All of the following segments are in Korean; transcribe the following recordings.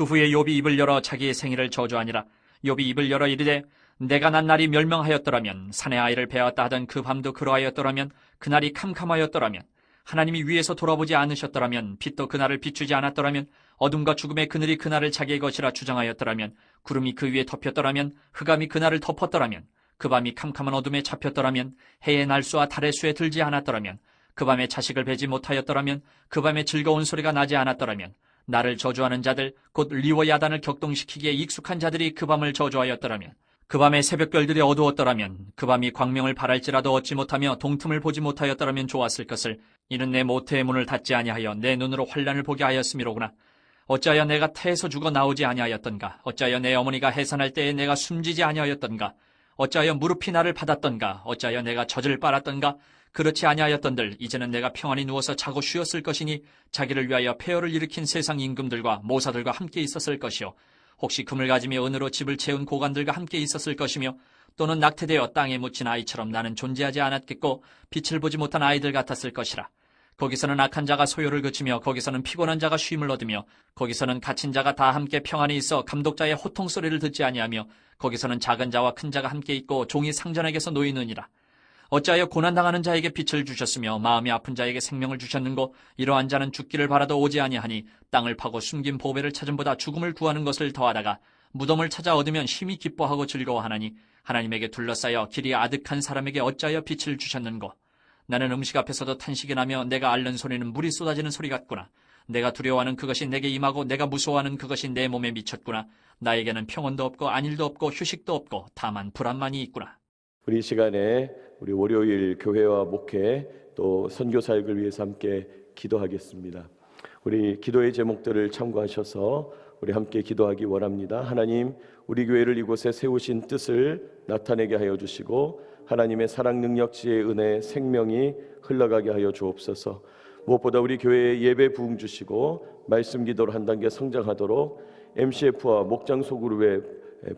그 후에 욥이 입을 열어 자기의 생일을 저주하니라. 욥이 입을 열어 이르되 내가 난 날이 멸망하였더라면 산의 아이를 베었다 하던 그 밤도 그러하였더라면 그날이 캄캄하였더라면 하나님이 위에서 돌아보지 않으셨더라면 빛도 그날을 비추지 않았더라면 어둠과 죽음의 그늘이 그날을 자기의 것이라 주장하였더라면 구름이 그 위에 덮였더라면 흑암이 그날을 덮었더라면 그 밤이 캄캄한 어둠에 잡혔더라면 해의 날수와 달의 수에 들지 않았더라면 그 밤에 자식을 베지 못하였더라면 그 밤에 즐거운 소리가 나지 않았더라면 나를 저주하는 자들 곧 리워 야단을 격동시키기에 익숙한 자들이 그 밤을 저주하였더라면 그 밤에 새벽별들이 어두웠더라면 그 밤이 광명을 바랄지라도 얻지 못하며 동틈을 보지 못하였더라면 좋았을 것을 이는 내 모태의 문을 닫지 아니하여 내 눈으로 환란을 보게 하였음이로구나. 어찌하여 내가 태에서 죽어 나오지 아니하였던가? 어찌하여 내 어머니가 해산할 때에 내가 숨지지 아니하였던가? 어찌하여 무릎이 나를 받았던가? 어찌하여 내가 젖을 빨았던가 그렇지 아니하였던들 이제는 내가 평안히 누워서 자고 쉬었을 것이니 자기를 위하여 폐허를 일으킨 세상 임금들과 모사들과 함께 있었을 것이요. 혹시 금을 가지며 은으로 집을 채운 고관들과 함께 있었을 것이며 또는 낙태되어 땅에 묻힌 아이처럼 나는 존재하지 않았겠고 빛을 보지 못한 아이들 같았을 것이라. 거기서는 악한 자가 소요를 그치며 거기서는 피곤한 자가 쉼을 얻으며 거기서는 갇힌 자가 다 함께 평안히 있어 감독자의 호통 소리를 듣지 아니하며 거기서는 작은 자와 큰 자가 함께 있고 종이 상전에게서 놓이느니라 어찌하여 고난당하는 자에게 빛을 주셨으며 마음이 아픈 자에게 생명을 주셨는고? 이러한 자는 죽기를 바라도 오지 아니하니 땅을 파고 숨긴 보배를 찾음보다 죽음을 구하는 것을 더하다가 무덤을 찾아 얻으면 심히 기뻐하고 즐거워하나니 하나님에게 둘러싸여 길이 아득한 사람에게 어찌하여 빛을 주셨는고? 나는 음식 앞에서도 탄식이 나며 내가 앓는 소리는 물이 쏟아지는 소리 같구나. 내가 두려워하는 그것이 내게 임하고 내가 무서워하는 그것이 내 몸에 미쳤구나. 나에게는 평온도 없고 안일도 없고 휴식도 없고 다만 불안만이 있구나 우리 이 시간에 우리 월요일 교회와 목회 또 선교 사역을 위해서 함께 기도하겠습니다. 우리 기도의 제목들을 참고하셔서 우리 함께 기도하기 원합니다. 하나님, 우리 교회를 이곳에 세우신 뜻을 나타내게 하여 주시고 하나님의 사랑 능력 지혜 은혜 생명이 흘러가게 하여 주옵소서. 무엇보다 우리 교회에 예배 부흥 주시고 말씀 기도를 한 단계 성장하도록 MCF와 목장 소그룹에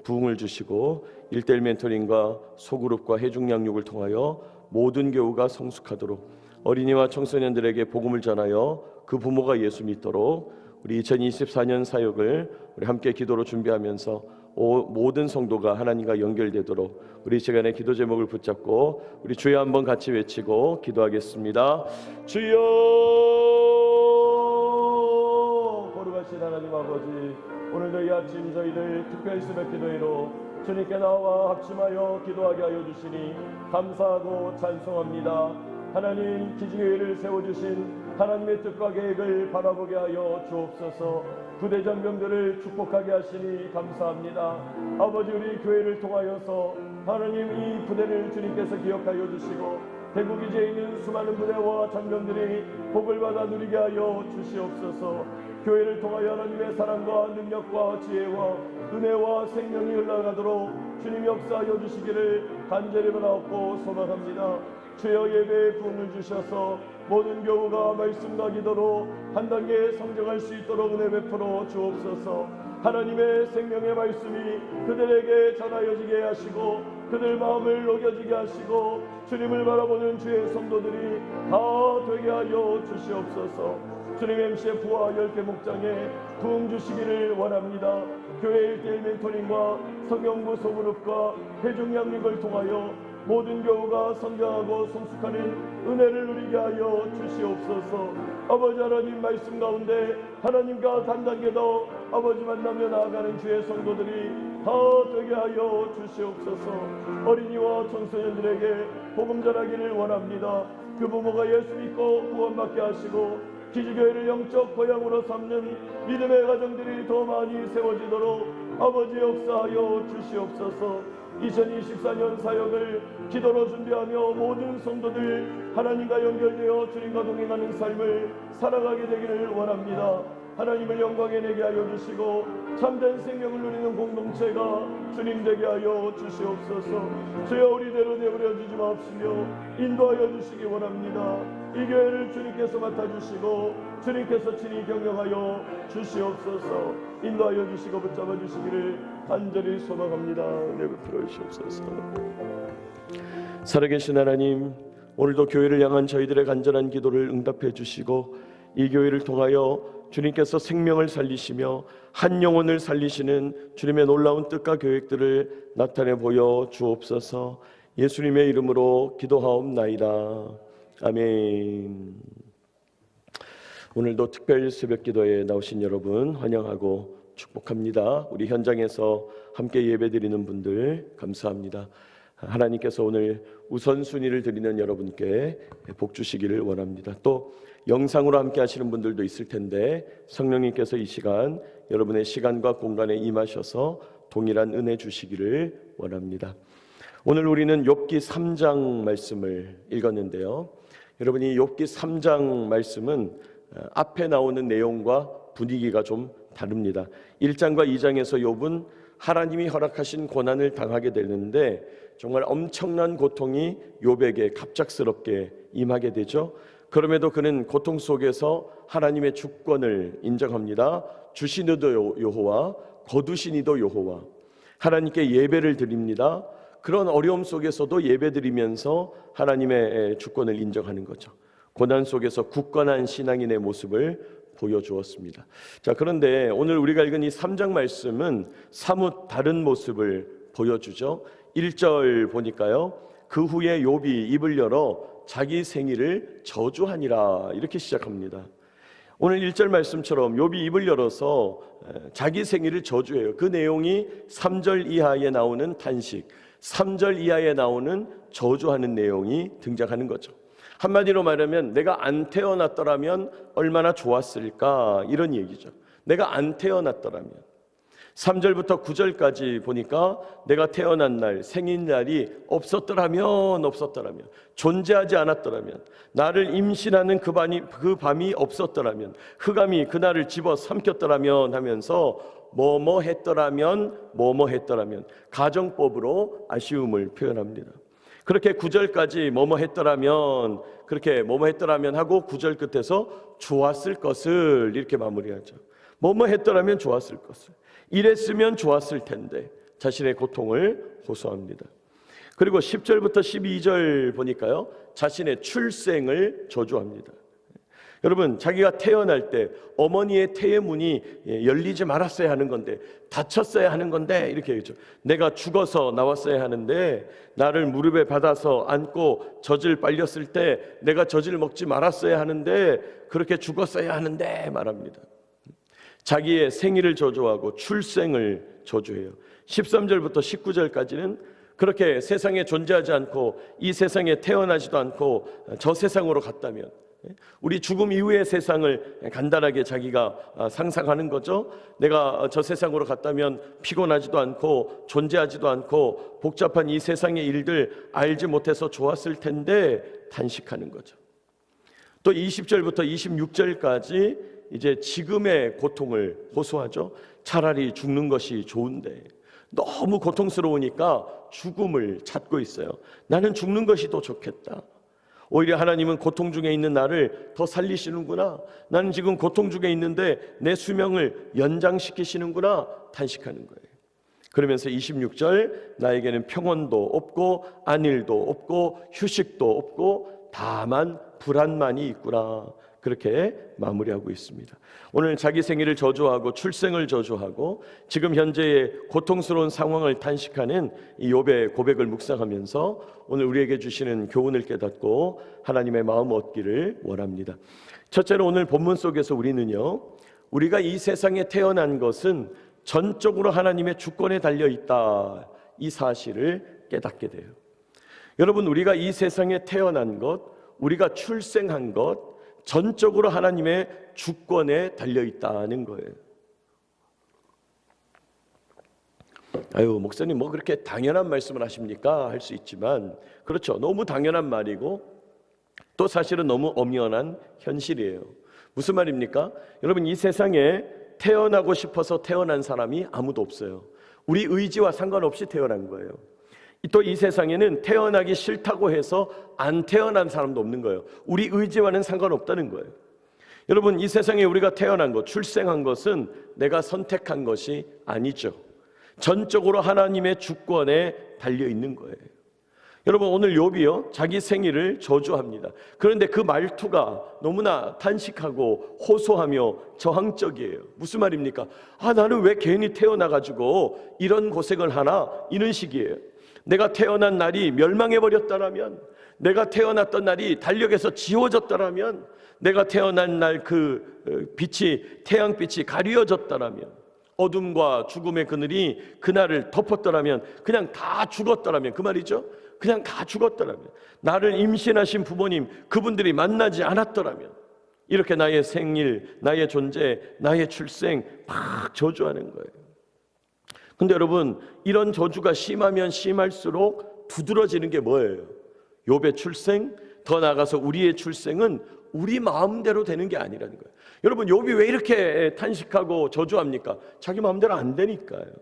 부흥을 주시고 일대일 멘토링과 소그룹과 해중 양육을 통하여 모든 교우가 성숙하도록 어린이와 청소년들에게 복음을 전하여 그 부모가 예수 믿도록 우리 2024년 사역을 우리 함께 기도로 준비하면서 오- 모든 성도가 하나님과 연결되도록 우리 이 시간에 기도 제목을 붙잡고 우리 주여 한번 같이 외치고 기도하겠습니다. 주여 거룩하신 하나님 아버지 오늘도 이 아침 저희들 특별히 새벽 기도회로 주님께 나와 합심하여 기도하게 하여 주시니 감사하고 찬송합니다. 하나님 기지교회를 세워주신 하나님의 뜻과 계획을 바라보게 하여 주옵소서 부대 장병들을 축복하게 하시니 감사합니다. 아버지 우리 교회를 통하여서 하나님 이 부대를 주님께서 기억하여 주시고 기지에 있는 수많은 부대와 장병들이 복을 받아 누리게 하여 주시옵소서. 교회를 통하여 하나님의 사랑과 능력과 지혜와 은혜와 생명이 흘러가도록 주님 역사하여 주시기를 간절히 바라옵고 소망합니다. 주여 예배에 부흥을 주셔서 모든 교우가 말씀과 기도로 한 단계 성장할 수 있도록 은혜 베풀어 주옵소서. 하나님의 생명의 말씀이 그들에게 전하여지게 하시고 그들 마음을 녹여지게 하시고 주님을 바라보는 주의 성도들이 다 되게 하여 주시옵소서. 주님 MCF와 열개 목장에 부흥 주시기를 원합니다. 교회 일대일 멘토링과 성경부 소그룹과 회중 양육을 통하여 모든 교우가 성장하고 성숙하는 은혜를 누리게 하여 주시옵소서. 아버지 하나님 말씀 가운데 하나님과 한 단계 더 아버지 만나며 나아가는 주의 성도들이 다 되게 하여 주시옵소서. 어린이와 청소년들에게 복음 전하기를 원합니다. 그 부모가 예수 믿고 구원받게 하시고 기지교회를 영적 고향으로 삼는 믿음의 가정들이 더 많이 세워지도록 아버지 역사하여 주시옵소서. 2024년 사역을 기도로 준비하며 모든 성도들 하나님과 연결되어 주님과 동행하는 삶을 살아가게 되기를 원합니다. 하나님을 영광에 내게 하여 주시고 참된 생명을 누리는 공동체가 주님 되게 하여 주시옵소서. 주여 우리 대로 내버려 주지 마옵시며 인도하여 주시기 원합니다. 이 교회를 주님께서 맡아주시고 주님께서 친히 경영하여 주시옵소서. 인도하여 주시고 붙잡아 주시기를 간절히 소망합니다. 은혜 베풀어 주시옵소서. 살아계신 하나님 오늘도 교회를 향한 저희들의 간절한 기도를 응답해 주시고 이 교회를 통하여 주님께서 생명을 살리시며 한 영혼을 살리시는 주님의 놀라운 뜻과 계획들을 나타내 보여 주옵소서. 예수님의 이름으로 기도하옵나이다. 아멘. 오늘도 특별 새벽 기도에 나오신 여러분 환영하고 축복합니다. 우리 현장에서 함께 예배드리는 분들 감사합니다. 하나님께서 오늘 우선순위를 드리는 여러분께 복 주시기를 원합니다. 또 영상으로 함께 하시는 분들도 있을 텐데 성령님께서 이 시간 여러분의 시간과 공간에 임하셔서 동일한 은혜 주시기를 원합니다. 오늘 우리는 욥기 3장 말씀을 읽었는데요. 여러분이 욥기 3장 말씀은 어, 앞에 나오는 내용과 분위기가 좀 다릅니다. 1장과 2장에서 욥은 하나님이 허락하신 고난을 당하게 되는데 정말 엄청난 고통이 욥에게 갑작스럽게 임하게 되죠. 그럼에도 그는 고통 속에서 하나님의 주권을 인정합니다. 주시니도 여호와, 거두시니도 여호와. 하나님께 예배를 드립니다. 그런 어려움 속에서도 예배드리면서 하나님의 주권을 인정하는 거죠. 고난 속에서 굳건한 신앙인의 모습을 보여주었습니다. 자, 그런데 오늘 우리가 읽은 이 3장 말씀은 사뭇 다른 모습을 보여주죠. 1절 보니까요. 그 후에 욥이 입을 열어 자기 생일을 저주하니라 이렇게 시작합니다. 오늘 1절 말씀처럼 욥이 입을 열어서 자기 생일을 저주해요. 그 내용이 3절 이하에 나오는 단식, 3절 이하에 나오는 저주하는 내용이 등장하는 거죠. 한마디로 말하면 내가 안 태어났더라면 얼마나 좋았을까 이런 얘기죠. 내가 안 태어났더라면 3절부터 9절까지 보니까 내가 태어난 날 생일날이 없었더라면 없었더라면 존재하지 않았더라면 나를 임신하는 그 밤이 그 밤이 없었더라면 흑암이 그날을 집어 삼켰더라면 하면서 뭐뭐 했더라면 뭐뭐 했더라면 가정법으로 아쉬움을 표현합니다. 그렇게 9절까지 뭐뭐 했더라면 그렇게 뭐뭐 했더라면 하고 9절 끝에서 좋았을 것을 이렇게 마무리하죠. 뭐뭐 했더라면 좋았을 것을. 이랬으면 좋았을 텐데 자신의 고통을 호소합니다. 그리고 10절부터 12절 보니까요. 자신의 출생을 저주합니다. 여러분, 자기가 태어날 때 어머니의 태의 문이 예, 열리지 말았어야 하는 건데, 닫혔어야 하는 건데, 이렇게 얘기죠. 내가 죽어서 나왔어야 하는데, 나를 무릎에 받아서 안고 젖을 빨렸을 때, 내가 젖을 먹지 말았어야 하는데, 그렇게 죽었어야 하는데, 말합니다. 자기의 생일을 저주하고 출생을 저주해요. 13절부터 19절까지는 그렇게 세상에 존재하지 않고 이 세상에 태어나지도 않고 저 세상으로 갔다면 우리 죽음 이후의 세상을 간단하게 자기가 상상하는 거죠. 내가 저 세상으로 갔다면 피곤하지도 않고 존재하지도 않고 복잡한 이 세상의 일들 알지 못해서 좋았을 텐데 단식하는 거죠. 또 20절부터 26절까지 이제 지금의 고통을 호소하죠. 차라리 죽는 것이 좋은데 너무 고통스러우니까 죽음을 찾고 있어요. 나는 죽는 것이 더 좋겠다. 오히려 하나님은 고통 중에 있는 나를 더 살리시는구나. 나는 지금 고통 중에 있는데 내 수명을 연장시키시는구나. 탄식하는 거예요. 그러면서 26절 나에게는 평온도 없고 안일도 없고 휴식도 없고 다만 불안만이 있구나. 그렇게 마무리하고 있습니다. 오늘 자기 생일을 저주하고 출생을 저주하고 지금 현재의 고통스러운 상황을 탄식하는 이 욥의 고백을 묵상하면서 오늘 우리에게 주시는 교훈을 깨닫고 하나님의 마음 얻기를 원합니다. 첫째로 오늘 본문 속에서 우리는요. 우리가 이 세상에 태어난 것은 전적으로 하나님의 주권에 달려 있다. 이 사실을 깨닫게 돼요. 여러분 우리가 이 세상에 태어난 것, 우리가 출생한 것 전적으로 하나님의 주권에 달려 있다는 거예요. 아유, 목사님 뭐 그렇게 당연한 말씀을 하십니까? 할 수 있지만 그렇죠. 너무 당연한 말이고 또 사실은 너무 엄연한 현실이에요. 무슨 말입니까? 여러분 이 세상에 태어나고 싶어서 태어난 사람이 아무도 없어요. 우리 의지와 상관없이 태어난 거예요. 또 이 세상에는 태어나기 싫다고 해서 안 태어난 사람도 없는 거예요. 우리 의지와는 상관없다는 거예요. 여러분, 이 세상에 우리가 태어난 것, 출생한 것은 내가 선택한 것이 아니죠. 전적으로 하나님의 주권에 달려 있는 거예요. 여러분 오늘 욥이요 자기 생일을 저주합니다. 그런데 그 말투가 너무나 탄식하고 호소하며 저항적이에요. 무슨 말입니까? 아 나는 왜 괜히 태어나 가지고 이런 고생을 하나 이런 식이에요. 내가 태어난 날이 멸망해 버렸다라면 내가 태어났던 날이 달력에서 지워졌다라면 내가 태어난 날 그 빛이 태양빛이 가려졌다라면 어둠과 죽음의 그늘이 그날을 덮었더라면 그냥 다 죽었더라면 그 말이죠. 그냥 다 죽었더라면 나를 임신하신 부모님 그분들이 만나지 않았더라면 이렇게 나의 생일, 나의 존재, 나의 출생 막 저주하는 거예요. 근데 여러분 이런 저주가 심하면 심할수록 두드러지는 게 뭐예요? 욥의 출생, 더 나아가서 우리의 출생은 우리 마음대로 되는 게 아니라는 거예요. 여러분 욥이 왜 이렇게 탄식하고 저주합니까? 자기 마음대로 안 되니까요.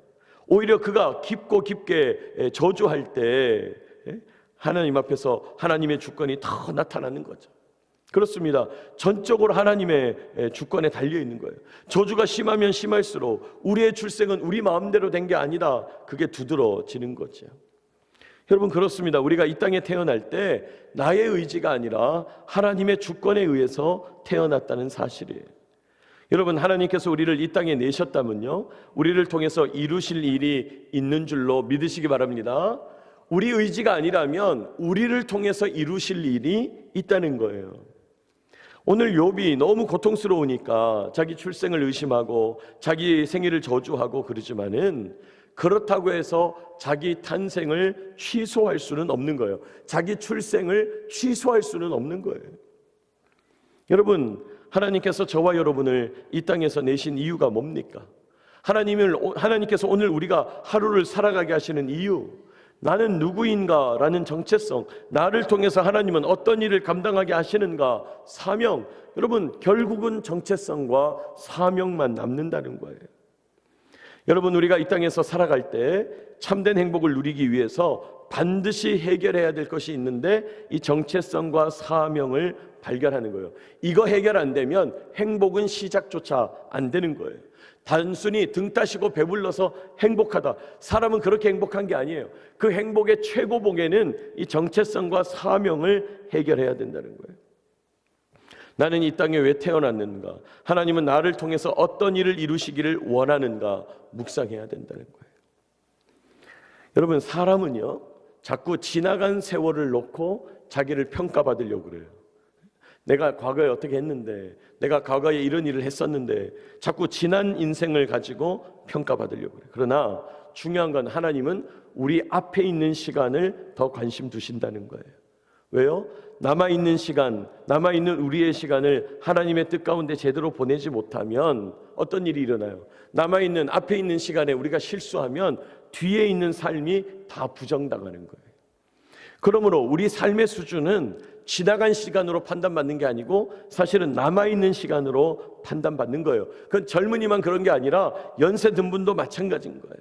오히려 그가 깊고 깊게 저주할 때 하나님 앞에서 하나님의 주권이 더 나타나는 거죠. 그렇습니다. 전적으로 하나님의 주권에 달려 있는 거예요. 저주가 심하면 심할수록 우리의 출생은 우리 마음대로 된 게 아니다. 그게 두드러지는 거죠. 여러분 그렇습니다. 우리가 이 땅에 태어날 때 나의 의지가 아니라 하나님의 주권에 의해서 태어났다는 사실이에요. 여러분 하나님께서 우리를 이 땅에 내셨다면요. 우리를 통해서 이루실 일이 있는 줄로 믿으시기 바랍니다. 우리 의지가 아니라면 우리를 통해서 이루실 일이 있다는 거예요. 오늘 욥이 너무 고통스러우니까 자기 출생을 의심하고 자기 생일을 저주하고 그러지만은 그렇다고 해서 자기 탄생을 취소할 수는 없는 거예요. 자기 출생을 취소할 수는 없는 거예요. 여러분, 하나님께서 저와 여러분을 이 땅에서 내신 이유가 뭡니까? 하나님을 하나님께서 오늘 우리가 하루를 살아가게 하시는 이유 나는 누구인가 라는 정체성, 나를 통해서 하나님은 어떤 일을 감당하게 하시는가, 사명. 여러분, 결국은 정체성과 사명만 남는다는 거예요. 여러분, 우리가 이 땅에서 살아갈 때 참된 행복을 누리기 위해서 반드시 해결해야 될 것이 있는데 이 정체성과 사명을 발견하는 거예요. 이거 해결 안 되면 행복은 시작조차 안 되는 거예요. 단순히 등 따시고 배불러서 행복하다. 사람은 그렇게 행복한 게 아니에요. 그 행복의 최고봉에는 이 정체성과 사명을 해결해야 된다는 거예요. 나는 이 땅에 왜 태어났는가? 하나님은 나를 통해서 어떤 일을 이루시기를 원하는가? 묵상해야 된다는 거예요. 여러분, 사람은요, 자꾸 지나간 세월을 놓고 자기를 평가받으려고 그래요. 내가 과거에 어떻게 했는데, 내가 과거에 이런 일을 했었는데, 자꾸 지난 인생을 가지고 평가받으려고 그래요. 그러나 중요한 건 하나님은 우리 앞에 있는 시간을 더 관심 두신다는 거예요. 왜요? 남아있는 시간, 남아있는 우리의 시간을 하나님의 뜻 가운데 제대로 보내지 못하면 어떤 일이 일어나요? 남아있는 앞에 있는 시간에 우리가 실수하면 뒤에 있는 삶이 다 부정당하는 거예요. 그러므로 우리 삶의 수준은 지나간 시간으로 판단받는 게 아니고 사실은 남아있는 시간으로 판단받는 거예요. 그건 젊은이만 그런 게 아니라 연세 든 분도 마찬가지인 거예요.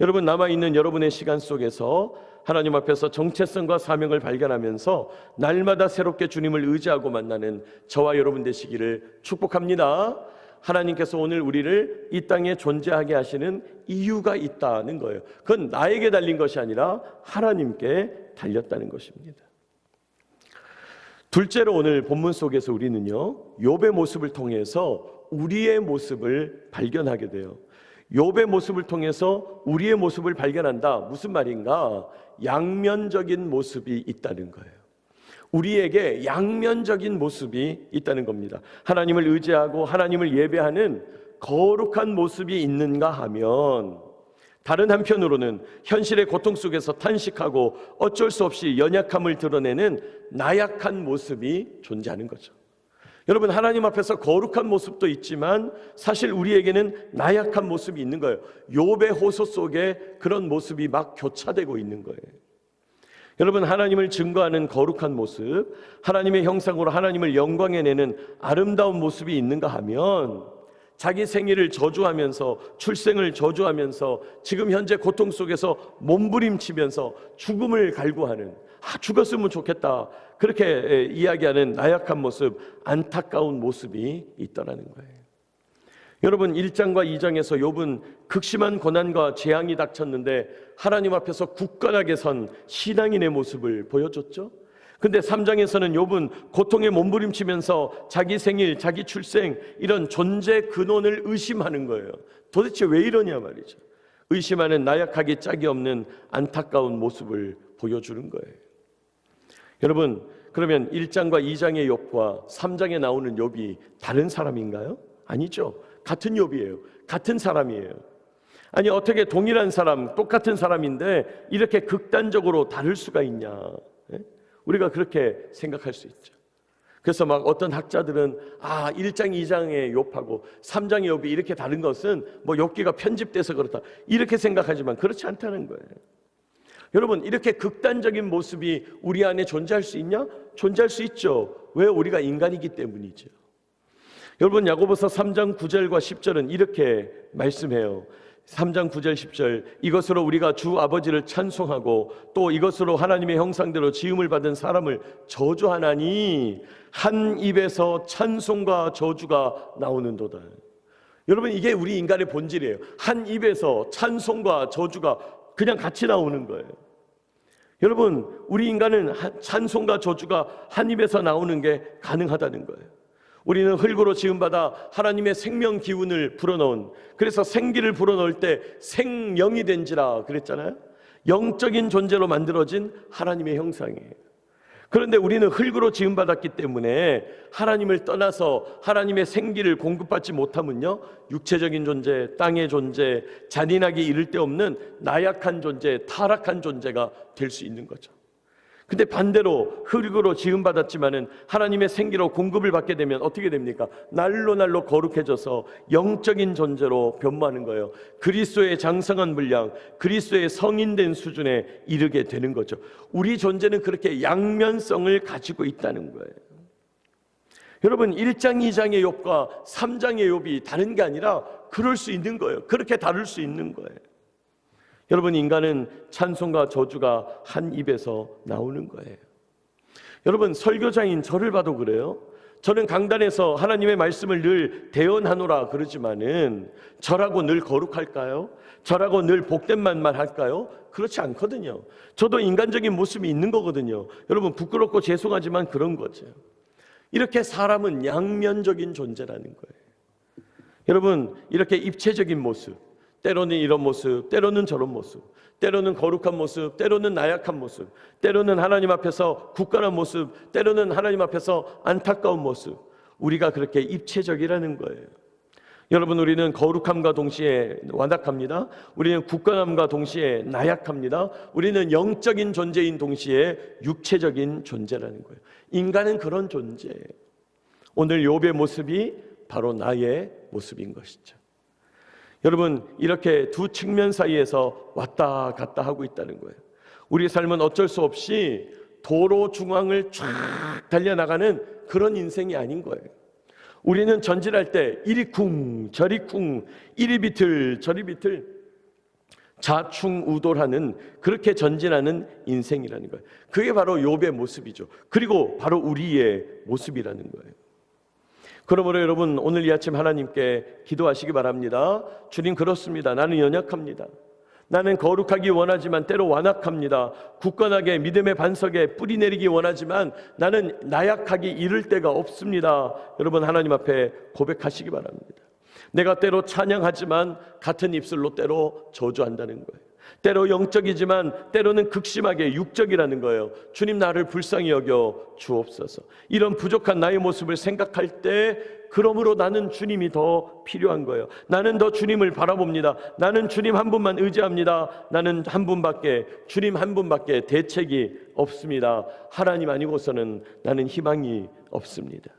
여러분 남아있는 여러분의 시간 속에서 하나님 앞에서 정체성과 사명을 발견하면서 날마다 새롭게 주님을 의지하고 만나는 저와 여러분 되시기를 축복합니다. 하나님께서 오늘 우리를 이 땅에 존재하게 하시는 이유가 있다는 거예요. 그건 나에게 달린 것이 아니라 하나님께 달렸다는 것입니다. 둘째로 오늘 본문 속에서 우리는요. 욥의 모습을 통해서 우리의 모습을 발견하게 돼요. 욥의 모습을 통해서 우리의 모습을 발견한다. 무슨 말인가? 양면적인 모습이 있다는 거예요. 우리에게 양면적인 모습이 있다는 겁니다. 하나님을 의지하고 하나님을 예배하는 거룩한 모습이 있는가 하면 다른 한편으로는 현실의 고통 속에서 탄식하고 어쩔 수 없이 연약함을 드러내는 나약한 모습이 존재하는 거죠. 여러분 하나님 앞에서 거룩한 모습도 있지만 사실 우리에게는 나약한 모습이 있는 거예요. 욥의 호소 속에 그런 모습이 막 교차되고 있는 거예요. 여러분 하나님을 증거하는 거룩한 모습, 하나님의 형상으로 하나님을 영광에 내는 아름다운 모습이 있는가 하면 자기 생일을 저주하면서 출생을 저주하면서 지금 현재 고통 속에서 몸부림치면서 죽음을 갈구하는 아 죽었으면 좋겠다 그렇게 이야기하는 나약한 모습 안타까운 모습이 있더라는 거예요. 여러분 1장과 2장에서 욥은 극심한 고난과 재앙이 닥쳤는데 하나님 앞에서 굳건하게 선 신앙인의 모습을 보여줬죠. 근데 3장에서는 욥은 고통에 몸부림치면서 자기 생일, 자기 출생 이런 존재 근원을 의심하는 거예요. 도대체 왜 이러냐 말이죠. 의심하는 나약하기 짝이 없는 안타까운 모습을 보여주는 거예요. 여러분, 그러면 1장과 2장의 욥과 3장에 나오는 욥이 다른 사람인가요? 아니죠. 같은 욥이에요. 같은 사람이에요. 아니 어떻게 동일한 사람, 똑같은 사람인데 이렇게 극단적으로 다를 수가 있냐? 예? 우리가 그렇게 생각할 수 있죠. 그래서 막 어떤 학자들은 아 1장 2장의 욥하고 3장의 욥이 이렇게 다른 것은 뭐 욥기가 편집돼서 그렇다 이렇게 생각하지만 그렇지 않다는 거예요. 여러분 이렇게 극단적인 모습이 우리 안에 존재할 수 있냐? 존재할 수 있죠. 왜 우리가 인간이기 때문이죠. 여러분 야고보서 3장 9절과 10절은 이렇게 말씀해요. 3장 9절 10절 이것으로 우리가 주 아버지를 찬송하고 또 이것으로 하나님의 형상대로 지음을 받은 사람을 저주하나니 한 입에서 찬송과 저주가 나오는도다. 여러분 이게 우리 인간의 본질이에요. 한 입에서 찬송과 저주가 그냥 같이 나오는 거예요. 여러분 우리 인간은 한- 찬송과 저주가 한 입에서 나오는 게 가능하다는 거예요. 우리는 흙으로 지음받아 하나님의 생명 기운을 불어넣은 그래서 생기를 불어넣을 때 생영이 된지라 그랬잖아요. 영적인 존재로 만들어진 하나님의 형상이에요. 그런데 우리는 흙으로 지음받았기 때문에 하나님을 떠나서 하나님의 생기를 공급받지 못하면요 육체적인 존재, 땅의 존재, 잔인하게 이를 데 없는 나약한 존재, 타락한 존재가 될 수 있는 거죠. 근데 반대로 흙으로 지음 받았지만은 하나님의 생기로 공급을 받게 되면 어떻게 됩니까? 날로 날로 거룩해져서 영적인 존재로 변모하는 거예요. 그리스도의 장성한 분량, 그리스도의 성인된 수준에 이르게 되는 거죠. 우리 존재는 그렇게 양면성을 가지고 있다는 거예요. 여러분 1장 2장의 욥과 3장의 욥이 다른 게 아니라 그럴 수 있는 거예요. 그렇게 다룰 수 있는 거예요. 여러분 인간은 찬송과 저주가 한 입에서 나오는 거예요. 여러분 설교자인 저를 봐도 그래요. 저는 강단에서 하나님의 말씀을 늘 대언하노라 그러지만은 저라고 늘 거룩할까요? 저라고 늘 복된 말만 할까요? 그렇지 않거든요. 저도 인간적인 모습이 있는 거거든요. 여러분 부끄럽고 죄송하지만 그런 거죠. 이렇게 사람은 양면적인 존재라는 거예요. 여러분 이렇게 입체적인 모습, 때로는 이런 모습, 때로는 저런 모습, 때로는 거룩한 모습, 때로는 나약한 모습, 때로는 하나님 앞에서 굳건한 모습, 때로는 하나님 앞에서 안타까운 모습. 우리가 그렇게 입체적이라는 거예요. 여러분 우리는 거룩함과 동시에 완악합니다. 우리는 굳건함과 동시에 나약합니다. 우리는 영적인 존재인 동시에 육체적인 존재라는 거예요. 인간은 그런 존재예요. 오늘 욥의 모습이 바로 나의 모습인 것이죠. 여러분 이렇게 두 측면 사이에서 왔다 갔다 하고 있다는 거예요. 우리 삶은 어쩔 수 없이 도로 중앙을 쫙 달려나가는 그런 인생이 아닌 거예요. 우리는 전진할 때 이리 쿵 저리 쿵 이리 비틀 저리 비틀 좌충우돌하는 그렇게 전진하는 인생이라는 거예요. 그게 바로 욥의 모습이죠. 그리고 바로 우리의 모습이라는 거예요. 그러므로 여러분 오늘 이 아침 하나님께 기도하시기 바랍니다. 주님 그렇습니다. 나는 연약합니다. 나는 거룩하기 원하지만 때로 완악합니다. 굳건하게 믿음의 반석에 뿌리 내리기 원하지만 나는 나약하기 이를 때가 없습니다. 여러분 하나님 앞에 고백하시기 바랍니다. 내가 때로 찬양하지만 같은 입술로 때로 저주한다는 거예요. 때로 영적이지만 때로는 극심하게 육적이라는 거예요. 주님 나를 불쌍히 여겨 주옵소서. 이런 부족한 나의 모습을 생각할 때 그러므로 나는 주님이 더 필요한 거예요. 나는 더 주님을 바라봅니다. 나는 주님 한 분만 의지합니다. 나는 한 분밖에 주님 한 분밖에 대책이 없습니다. 하나님 아니고서는 나는 희망이 없습니다.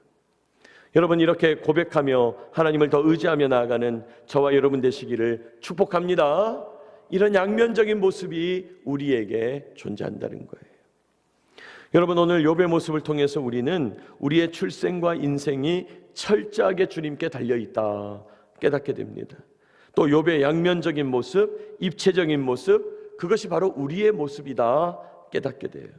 여러분 이렇게 고백하며 하나님을 더 의지하며 나아가는 저와 여러분 되시기를 축복합니다. 이런 양면적인 모습이 우리에게 존재한다는 거예요. 여러분 오늘 욥의 모습을 통해서 우리는 우리의 출생과 인생이 철저하게 주님께 달려 있다 깨닫게 됩니다. 또 욥의 양면적인 모습, 입체적인 모습 그것이 바로 우리의 모습이다 깨닫게 돼요.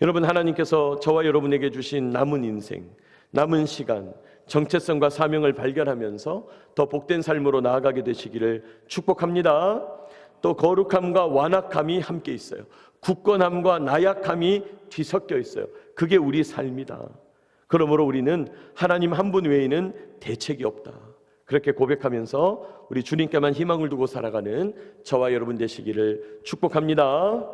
여러분 하나님께서 저와 여러분에게 주신 남은 인생, 남은 시간 정체성과 사명을 발견하면서 더 복된 삶으로 나아가게 되시기를 축복합니다. 또 거룩함과 완악함이 함께 있어요. 굳건함과 나약함이 뒤섞여 있어요. 그게 우리 삶이다. 그러므로 우리는 하나님 한 분 외에는 대책이 없다. 그렇게 고백하면서 우리 주님께만 희망을 두고 살아가는 저와 여러분 되시기를 축복합니다.